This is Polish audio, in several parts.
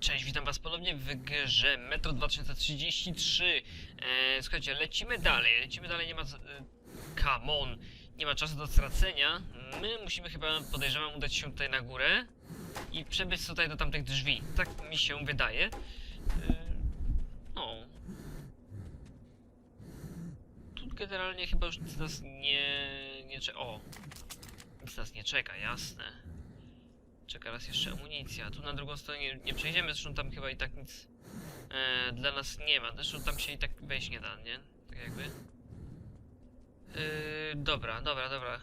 Cześć, witam was ponownie w grze Metro 2033. E, słuchajcie, lecimy dalej, lecimy dalej, nie ma... E, come on, nie ma czasu do stracenia. My musimy chyba, podejrzewam, udać się tutaj na górę i przebyć tutaj do tamtych drzwi. Tak mi się wydaje. E, no. Tu generalnie chyba już nic nas nie... nie czeka. O! Nic nas nie czeka, jasne. Czeka nas jeszcze amunicja. Tu na drugą stronę nie, nie przejdziemy, zresztą tam chyba i tak nic e, dla nas nie ma. Zresztą tam się i tak wejść nie da, nie? Tak jakby. Yy, dobra, dobra, dobra.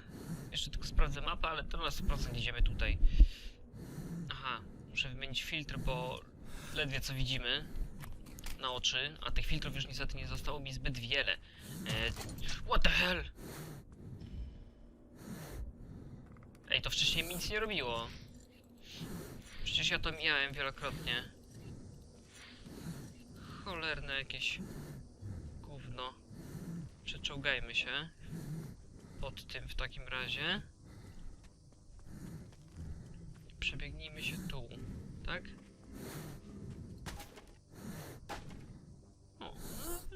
Jeszcze tylko sprawdzę mapę, ale to na 100% idziemy tutaj. Aha, muszę wymienić filtr, bo ledwie co widzimy na oczy, a tych filtrów już niestety nie zostało mi zbyt wiele. E, what the hell? Ej, to wcześniej mi nic nie robiło. Przecież ja to miałem wielokrotnie. Cholerne jakieś gówno. Przeczołgajmy się. Pod tym w takim razie. Przebiegnijmy się tu, tak? O,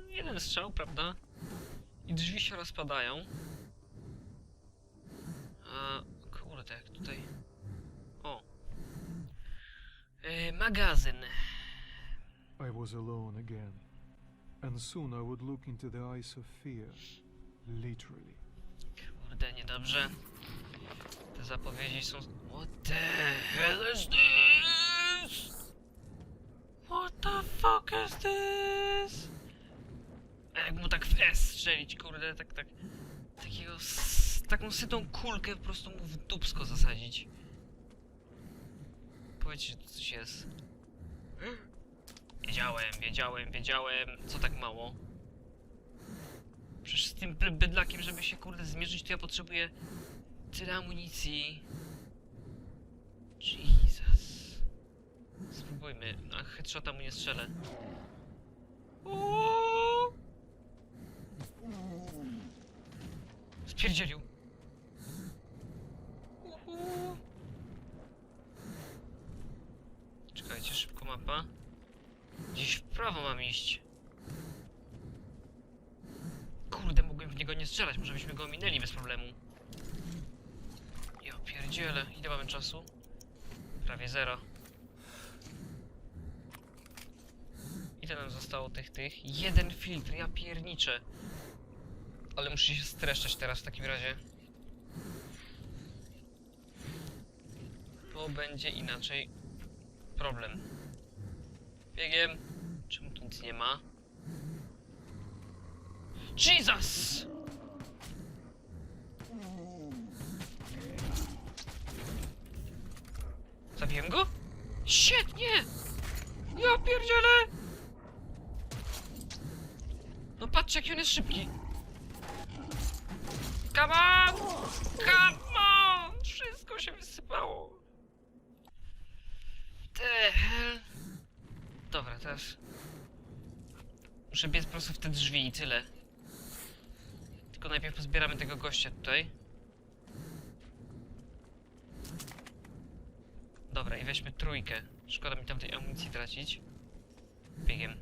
jeden strzał, prawda? I drzwi się rozpadają. A, kurde, jak tutaj... E, magazyn. I was alone again, and soon I would look into the eyes of fear, literally. Kurde, niedobrze. Te zapowiedzi są... What the hell is this? What the fuck is this? A jak mu tak w S strzelić, kurde, tak, tak... Takiego... Taką sytą kulkę po prostu mu w dupsko zasadzić. Powiedzcie, że tu coś jest. Wiedziałem, wiedziałem, wiedziałem. Co tak mało? Przecież z tym bydlakiem, żeby się kurde zmierzyć, to ja potrzebuję tyle amunicji. Jesus. Spróbujmy. A headshota mu nie strzelę. Uuuu. Spierdzielił. Uhu. Czekajcie, szybko mapa. Gdzieś w prawo mam iść. Kurde, mogłem w niego nie strzelać, może byśmy go ominęli bez problemu. Ja pierdzielę, ile mamy czasu? Prawie zero. Ile nam zostało tych, tych? Jeden filtr, ja pierniczę. Ale muszę się streszczać teraz w takim razie. To będzie inaczej problem. Biegiem. Nic nie ma? Jesus! Zabiłem go? Shit, nie! Ja pierdzielę! No patrzcie, jaki on jest szybki. Come on! Come on! Wszystko się wysypało. The hell? Dobra, teraz... Muszę biec po prostu w te drzwi i tyle. Tylko najpierw pozbieramy tego gościa tutaj. Dobra, i weźmy trójkę. Szkoda mi tam tej amunicji tracić. Biegiem.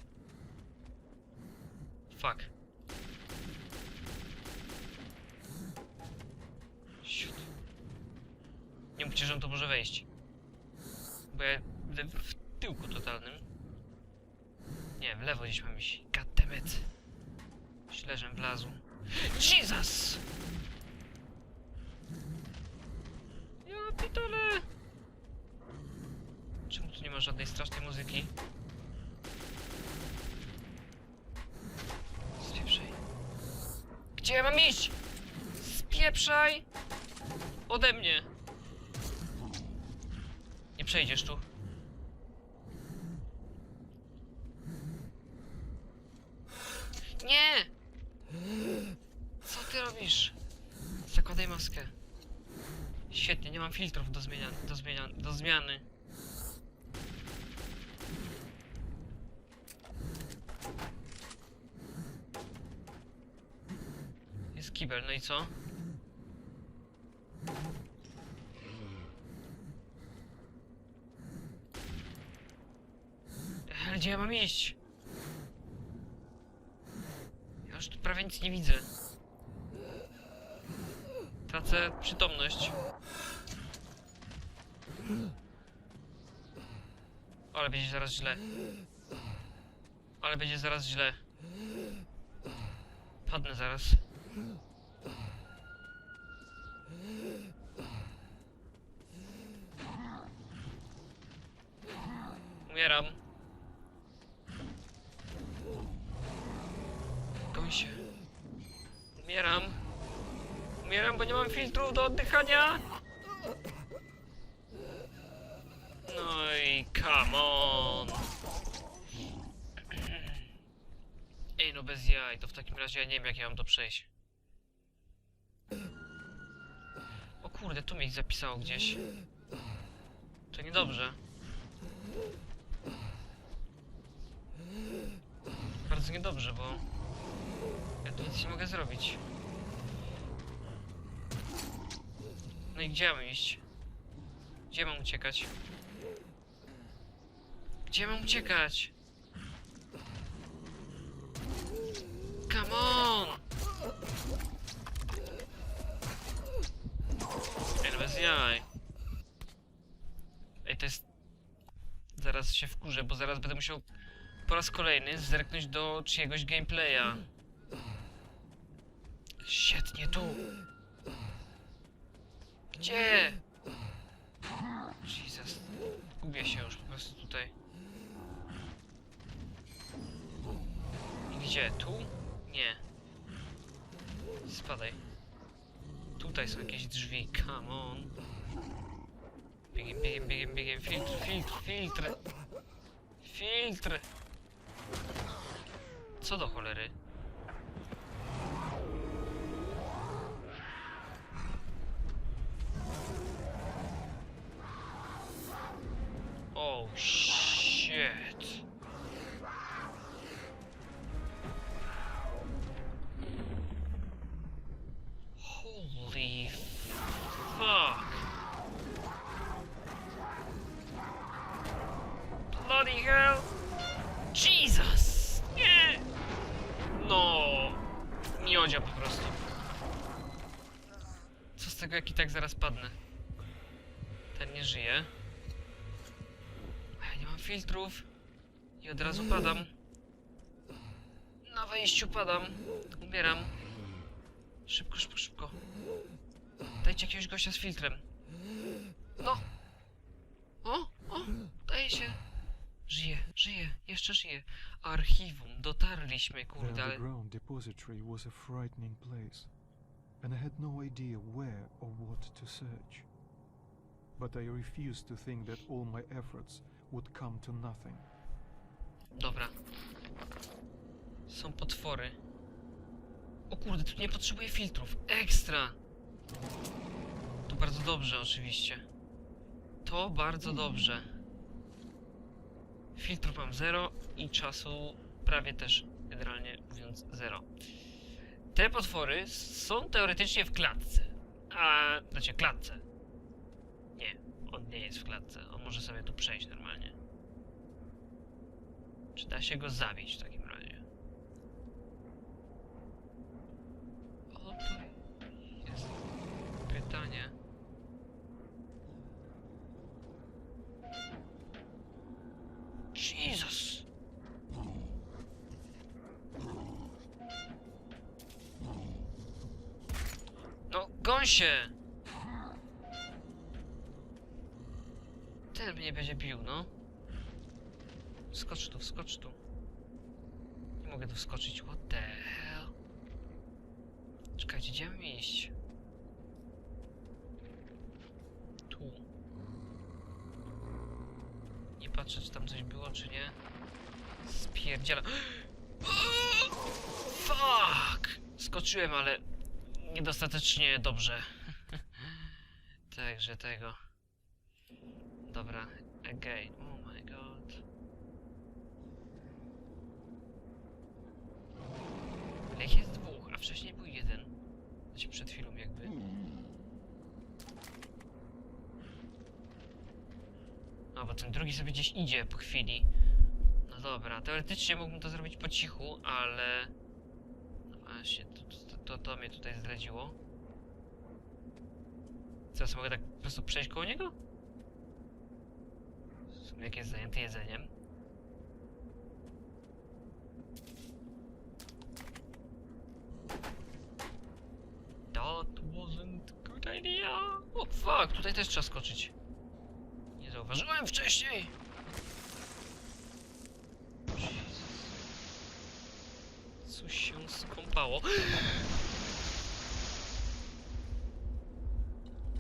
Fuck. Siut. Nie mówcie, że on to może wejść. Bo ja w, tyłku totalnym. Nie, w lewo gdzieś mam iść. Goddammit. Śleżem wlazł. Jesus! Ja pitole! Czemu tu nie ma żadnej strasznej muzyki? Spieprzaj. Gdzie ja mam iść? Spieprzaj! Ode mnie! Nie przejdziesz tu. Nie! Co ty robisz? Zakładaj maskę. Świetnie, nie mam filtrów do zmienia, do zmienia, do zmiany. Jest kibel, no i co? gdzie ja mam iść? Ja już tu prawie nic nie widzę. Tracę przytomność. Ale będzie zaraz źle. Ale będzie zaraz źle. Padnę zaraz. Umieram. Goń się. Umieram. Umieram, bo nie mam filtrów do oddychania. No i come on. Ej, no bez jaj, to w takim razie ja nie wiem jak ja mam to przejść. O kurde, tu mi zapisało gdzieś. To niedobrze. Bardzo niedobrze, bo ja tu nic nie mogę zrobić. No i gdzie mam iść? Gdzie mam uciekać? Gdzie mam uciekać? Come on! Ej, no bez jaj. Ej, to jest... Zaraz się wkurzę, bo zaraz będę musiał po raz kolejny zerknąć do czyjegoś gameplaya. Świetnie tu. Gdzie? Jesus. Gubię się już po prostu tutaj. I gdzie? Tu? Nie. Spadaj. Tutaj są jakieś drzwi. Come on. Biegiem, biegiem, biegiem, biegiem. Filtr, filtr, filtr. Filtr. Co do cholery? Shit. Holy fuck. Bloody hell. Jesus! Nie! No! Miodzia po prostu. Co z tego, jak i tak zaraz padnę? Ten nie żyje. A Ja nie mam filtrów. I od razu padam. Na wejściu padam. Umieram. Szybko, szybko, szybko. Dajcie jakiegoś gościa z filtrem. No! O! O! Daje się! Żyje, żyje, jeszcze żyje. Archiwum, dotarliśmy, kurde, ale... underground depository was a frightening place, and I had no idea where or what to search. But I refused to think that all my efforts would come to nothing. Dobra. Są potwory. O kurde, tu nie potrzebuję filtrów. Ekstra! To bardzo dobrze, oczywiście. To bardzo dobrze. Filtrów mam 0 i czasu prawie też, generalnie mówiąc, 0. Te potwory są teoretycznie w klatce. A, znaczy klatce. Nie, on nie jest w klatce. On może sobie tu przejść normalnie. Czy da się go zabić w takim razie? O, to jest pytanie. Jesus! No, gąsie! Mnie będzie bił, no. Skocz tu, skocz tu. Nie mogę tu wskoczyć. What the hell? Czekajcie, gdzie mam iść? Tu. Nie patrzę, czy tam coś było, czy nie. Spierdziela. Fuck! Skoczyłem, ale niedostatecznie dobrze. Także tego. Dobra, again. Oh my god. Ich jest dwóch, a wcześniej był jeden. Znaczy przed chwilą jakby. No bo ten drugi sobie gdzieś idzie po chwili. No No dobra, teoretycznie mógłbym to zrobić po cichu, ale... No właśnie, to, to, to, to mnie tutaj zdradziło. Teraz mogę tak po prostu przejść koło niego? Jak jest zajęty jedzeniem. That wasn't good idea. O fuck, tutaj też trzeba skoczyć. Nie zauważyłem wcześniej. Coś się skąpało.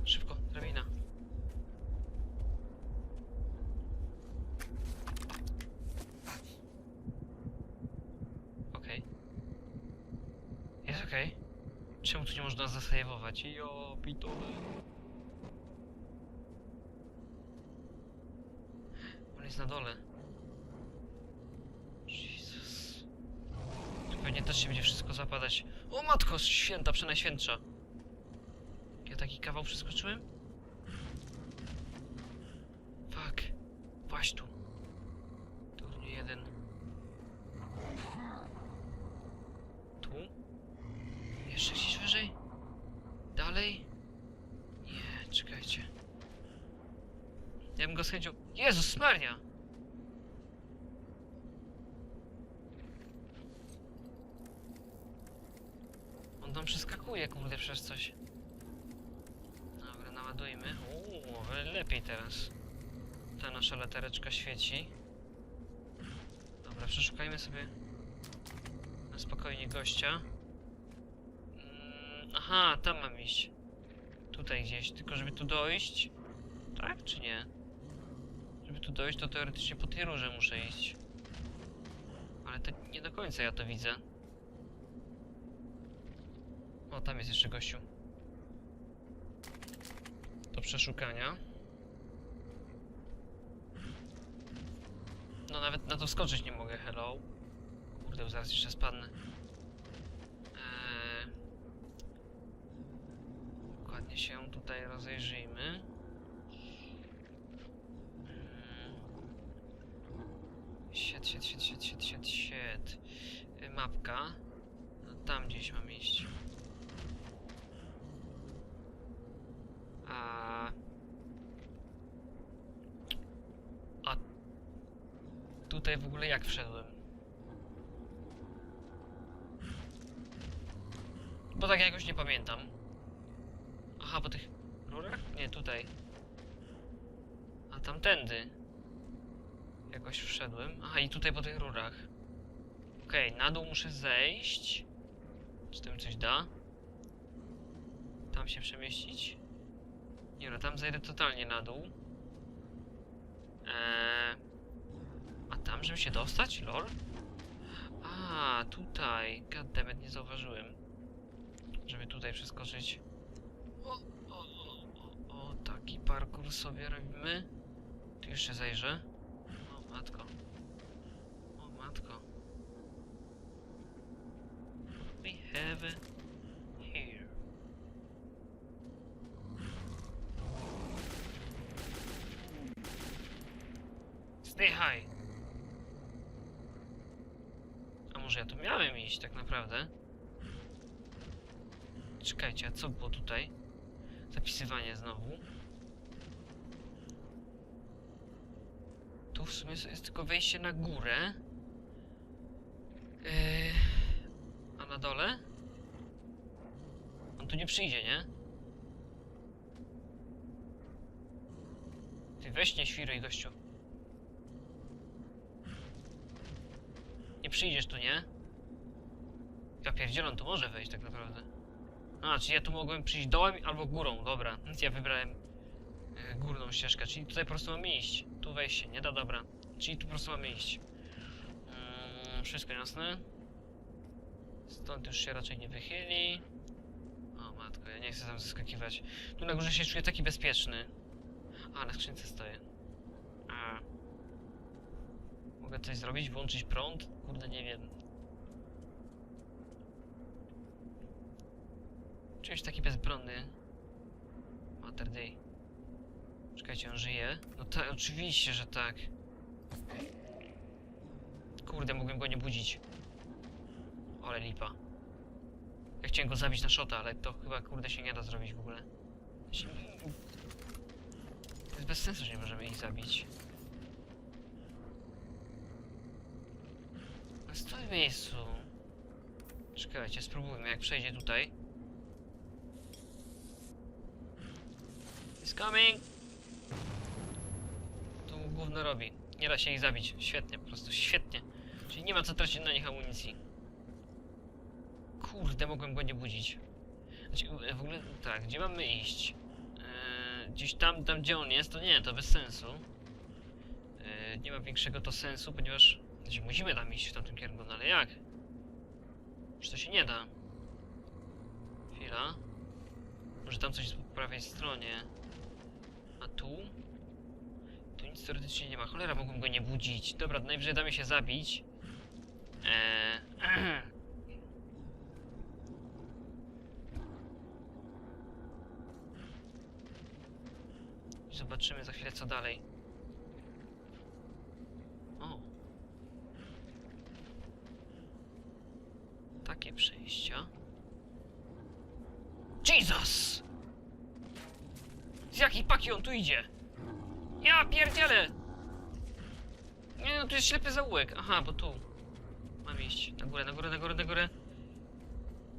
Szybko, drabina. Okej. Jest okej. Czemu tu nie można zasejwować? Jo, pitole. On jest na dole. Jezus. Tu pewnie też się będzie wszystko zapadać. O matko święta, przenajświętsza. Ja taki kawał przeskoczyłem? Fuck. Właśnie tu. Turnie jeden. Tu? Jeszcze gdzieś wyżej? Dalej? Nie, czekajcie. Ja bym go z chęcią... Jezus Maria! On tam przeskakuje, kurde, przez coś. Dobra, naładujmy. Uuu, lepiej teraz. Ta nasza latareczka świeci. Dobra, przeszukajmy sobie na spokojnie gościa. Mm, aha, tam mam iść. Tutaj gdzieś, tylko żeby tu dojść. Tak czy nie? Żeby tu dojść, to teoretycznie po tej rurze muszę iść. Ale to nie do końca ja to widzę. O, tam jest jeszcze gościu. Do przeszukania. No nawet na to skoczyć nie mogę, hello. Kurde, zaraz jeszcze spadnę. Eee... Dokładnie się tutaj rozejrzyjmy. Mm. Siet, siet, siet, siet, siet, siet, siet. Y, Mapka. No, tam gdzieś mam iść. A... A... Tutaj w ogóle jak wszedłem? Bo tak jakoś nie pamiętam. Aha, po tych rurach? Nie, tutaj. A tamtędy. Jakoś wszedłem. Aha, i tutaj po tych rurach. Okej, na dół muszę zejść. Czy tym coś da? Tam się przemieścić? Nie no, tam zejdę totalnie na dół. Eee, a tam, żeby się dostać? Lol? A, tutaj. Goddammit, nie zauważyłem. Żeby tutaj przeskoczyć. O, o, o, o, o, taki parkour sobie robimy. Tu jeszcze zajrzę. Matko. O, matko. We have here. Stay high. A może ja tu miałem iść tak naprawdę? Czekajcie, a co było tutaj? Zapisywanie znowu. Tu w sumie jest tylko wejście na górę. Yy, a na dole? On tu nie przyjdzie, nie? Ty weź nie świruj, gościu. Nie przyjdziesz tu, nie? Ja pierdzielę, tu może wejść tak naprawdę. A, czyli ja tu mogłem przyjść dołem albo górą, dobra. Więc ja wybrałem e, górną ścieżkę, czyli tutaj po prostu mamy iść. Tu wejść się nie da, dobra. Czyli tu po prostu mamy iść. Mm, wszystko jasne. Stąd już się raczej nie wychyli. O matko, ja nie chcę tam zaskakiwać. Tu na górze się czuję taki bezpieczny. A, na skrzynce stoję. A. Mogę coś zrobić? Włączyć prąd? Kurde, nie wiem. Się taki bezbronny. Mater day. Czekajcie, on żyje? No tak, oczywiście, że tak. Kurde, mogłem go nie budzić. Ale lipa. Ja chciałem go zabić na shota, ale to chyba kurde się nie da zrobić w ogóle. To jest bez sensu, że nie możemy ich zabić. A Stój w miejscu. Czekajcie, spróbujmy jak przejdzie tutaj. He's coming! To mu robi. Nie da się ich zabić. Świetnie, po prostu świetnie. Czyli nie ma co tracić na nich amunicji. Kurde, mogłem go nie budzić. Znaczy, e, w ogóle, tak, gdzie mamy iść? Eee, gdzieś tam, tam gdzie on jest, to nie, to bez sensu. Eee, nie ma większego to sensu, ponieważ... Znaczy, musimy tam iść w tamtym kierunku, no ale jak? Czy to się nie da? Chwila. Może tam coś po prawej stronie. A tu? Tu nic teoretycznie nie ma. Cholera, mogłem go nie budzić. Dobra, najwyżej da mi się zabić. Eee. Zobaczymy za chwilę co dalej. O. Takie przejścia. Jesus! Z jakiej paki on tu idzie? Ja pierdzielę! Nie no, tu jest ślepy zaułek. Aha, bo tu. Mam iść. Na górę, na górę, na górę, na górę.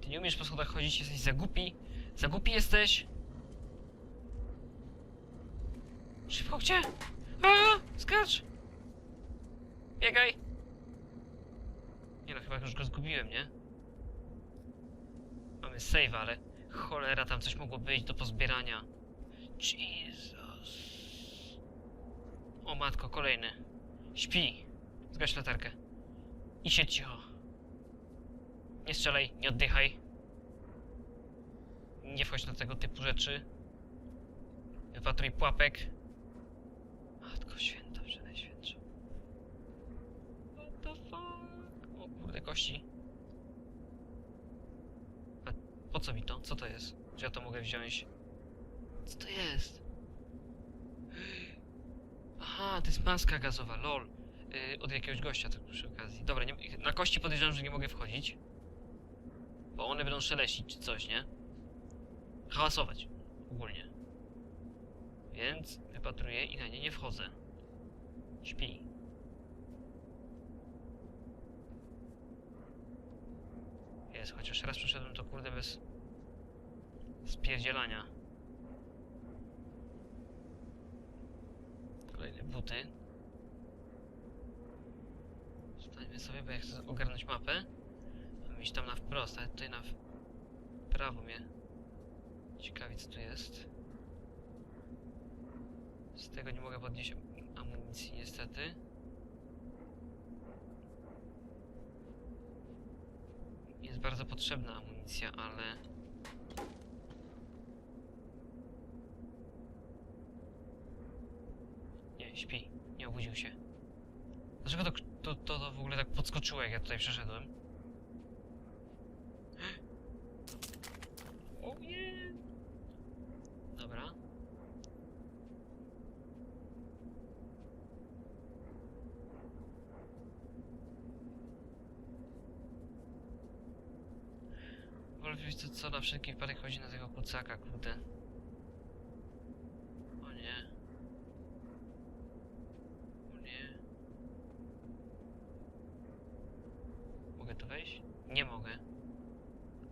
Ty nie umiesz po schodach chodzić, jesteś za głupi. Za głupi jesteś. Szybko, gdzie? A, skacz! Biegaj! Nie no, chyba już go zgubiłem, nie? Mamy save, ale cholera, tam coś mogło być do pozbierania. Jesus. Matko, kolejny. Śpi. Zgaś latarkę. I siedź cicho. Nie strzelaj, nie oddychaj. Nie wchodź na tego typu rzeczy. Wypatruj pułapek. Matko święta, przenajświętsza. What the fuck? O kurde, kości. A po co mi to? Co to jest? Czy ja to mogę wziąć? Co to jest? Aha, to jest maska gazowa, lol. Yy, od jakiegoś gościa tak przy okazji. Dobra, nie, na kości podejrzewam, że nie mogę wchodzić. Bo one będą szeleścić czy coś, nie? Hałasować. Ogólnie. Więc wypatruję i na nie nie wchodzę. Śpi. Jest, chociaż raz przeszedłem to kurde bez spierdzielania. Buty. Stańmy sobie, bo ja chcę ogarnąć mapę. Mam iść tam na wprost, ale tutaj na prawo mnie ciekawi co tu jest. Z tego nie mogę podnieść am- amunicji niestety. Jest bardzo potrzebna amunicja, ale... Nie, śpi. Nie obudził się. Dlaczego to, to, to, to w ogóle tak podskoczyło, jak ja tutaj przeszedłem? O nie! Dobra. Wolę co na wszelki wypadek chodzi na tego kucaka, kurde. O nie. O nie. Mogę tu wejść? Nie mogę.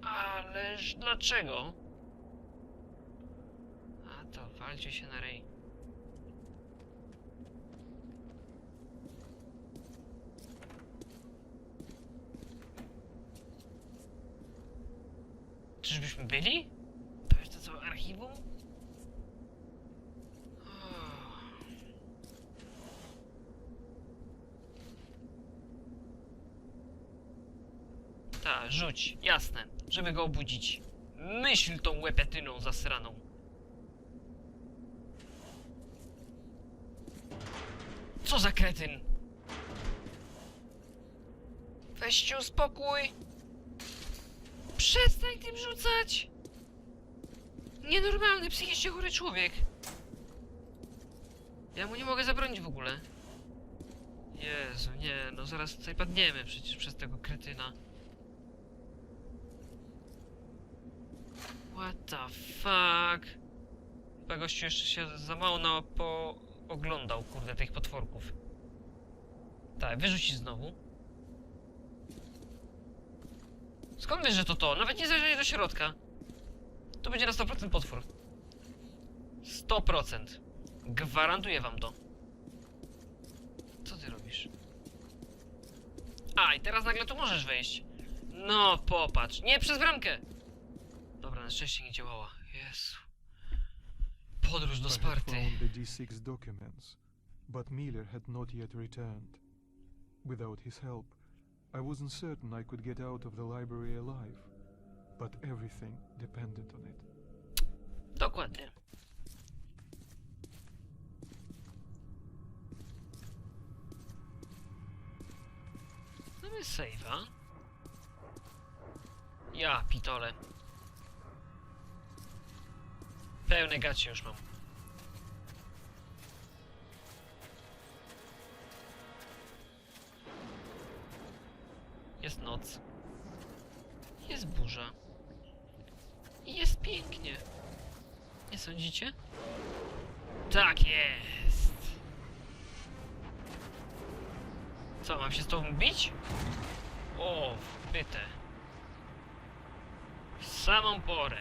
Ależ dlaczego? A to walcie się na rej. Czyżbyśmy byli? To jest to co, archiwum? Ta, rzuć, jasne, żeby go obudzić. Myśl tą łepetyną zasraną. Co za kretyn? Weź się uspokój. Przestań tym rzucać! Nienormalny, psychicznie chory człowiek. Ja mu nie mogę zabronić w ogóle. Jezu, nie, no zaraz tutaj padniemy przecież przez tego kretyna. What the fuck? Chyba gościu jeszcze się za mało na po oglądał, kurde, tych potworków. Tak, wyrzucić znowu. Skąd wiesz, że to to? Nawet nie zajrzeli do środka. To będzie na 100% potwór. 100%. Gwarantuję wam to. Co ty robisz? A, i teraz nagle tu możesz wejść. No, popatrz. Nie, przez bramkę! Dobra, na szczęście nie działała. Jezu. Podróż do Sparty. the D6 documents, but Miller had not yet returned. Without his help, I wasn't certain I could get out of the library alive, but everything depended on it. Dokładnie. Mamy save'a. Ja, pitole. Pełne gacie już mam. Jest noc. Jest burza. I jest pięknie. Nie sądzicie? Tak jest. Co, mam się z tobą bić? O, wbyte. W samą porę.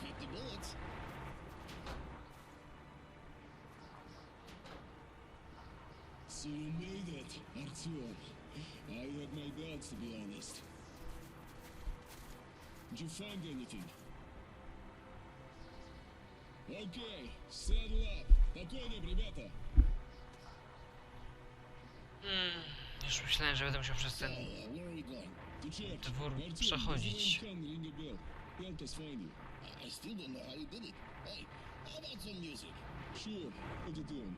50 bullets. So you made it, Artyom. I had my doubts, to be honest. Did you find anything? Okay, saddle up. На коням, ребята. Mm, już myślałem, że będę musiał przez ten... Uh, where are we going? To church. Dwór Artyom, przechodzić. You. I- still don't know how you did it. Hey, how about some music? Sure, put it on.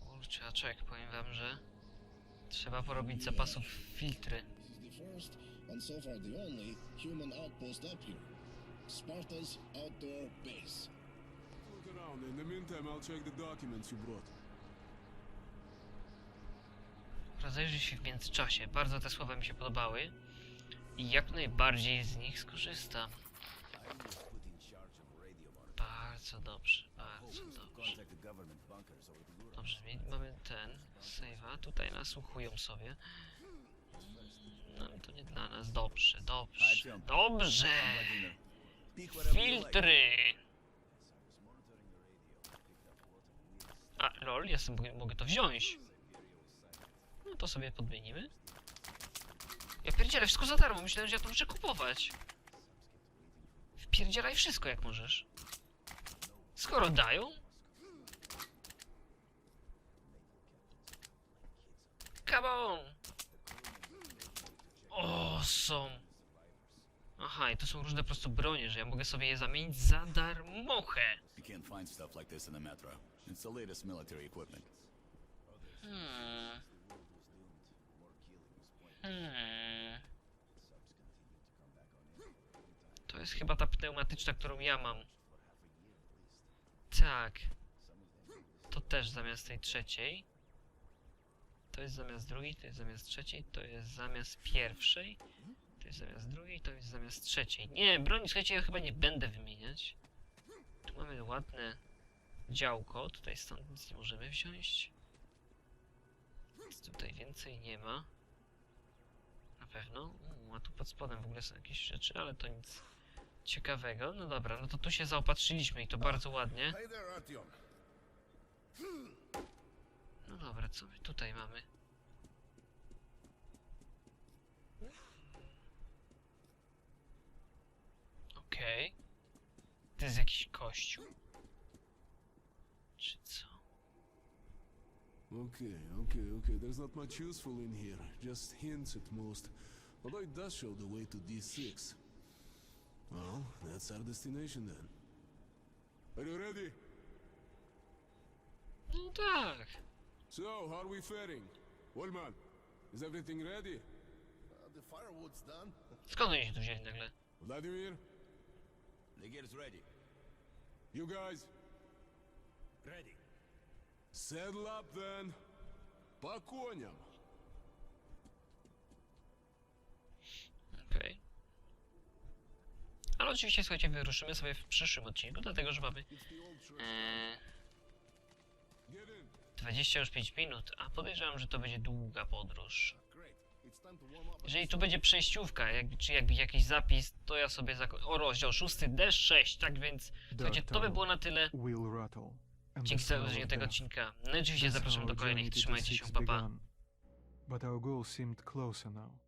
Kurczaczek, powiem wam, że... Trzeba porobić zapasów filtry. This is the first, and so far the only, human outpost up here. Sparta's outdoor base. Look around. In the meantime, I'll check the documents you brought. Rozejrzyj się w międzyczasie. Bardzo te słowa mi się podobały. I jak najbardziej z nich skorzystam. Bardzo dobrze, bardzo dobrze. Dobrze, mamy ten save'a. Tutaj nasłuchują sobie. No to nie dla nas. Dobrze, dobrze. Dobrze! Filtry! A, lol, ja sobie mogę, to wziąć. No to sobie podmienimy. Ja pierdzielę, wszystko za darmo. Myślałem, że ja to muszę kupować. Wpierdzielaj wszystko jak możesz. Skoro dają. Come on! Aha, i to są różne po prostu bronie, że ja mogę sobie je zamienić za darmochę. You can't find stuff like this in the metro. It's the latest military equipment. Hmm. Hmm. To jest chyba ta pneumatyczna, którą ja mam. Tak. To też zamiast tej trzeciej. To jest zamiast drugiej, to jest zamiast trzeciej, to jest zamiast pierwszej. To jest zamiast drugiej, to jest zamiast trzeciej. Nie, broń, słuchajcie, ja chyba nie będę wymieniać. Tu mamy ładne działko, tutaj stąd nic nie możemy wziąć. Nic tutaj więcej nie ma. Na pewno. U, a tu pod spodem w ogóle są jakieś rzeczy, ale to nic ciekawego. No dobra, no to tu się zaopatrzyliśmy i to bardzo ładnie. No dobra, co my tutaj mamy? Okej. To jest jakiś kościół? Czy co? Okay, okay, okay. There's not much useful in here. Just hints at most. Although it does show the way to D6. Well, that's our destination then. Are you ready? No tak. So, how are we faring? Wallman, is everything ready? Uh, the firewood's done. Skąd oni się tu wzięli nagle? Vladimir, The gear's ready. you guys, Ready. saddle up then. По коням. Okej. Ale oczywiście, słuchajcie, wyruszymy sobie w przyszłym odcinku, dlatego że mamy It's the old trick. e, Get in. 20 już 5 minut, a podejrzewam, że to będzie długa podróż. Jeżeli tu będzie przejściówka, jakby, czy jakby jakiś zapis, to ja sobie zako- O, rozdział 6, D6, tak więc słuchajcie, to by było na tyle. Dzięki za of tego odcinka. No i oczywiście zapraszam do kolejnych. Trzymajcie się, D6 papa. began. But our goal seemed closer now.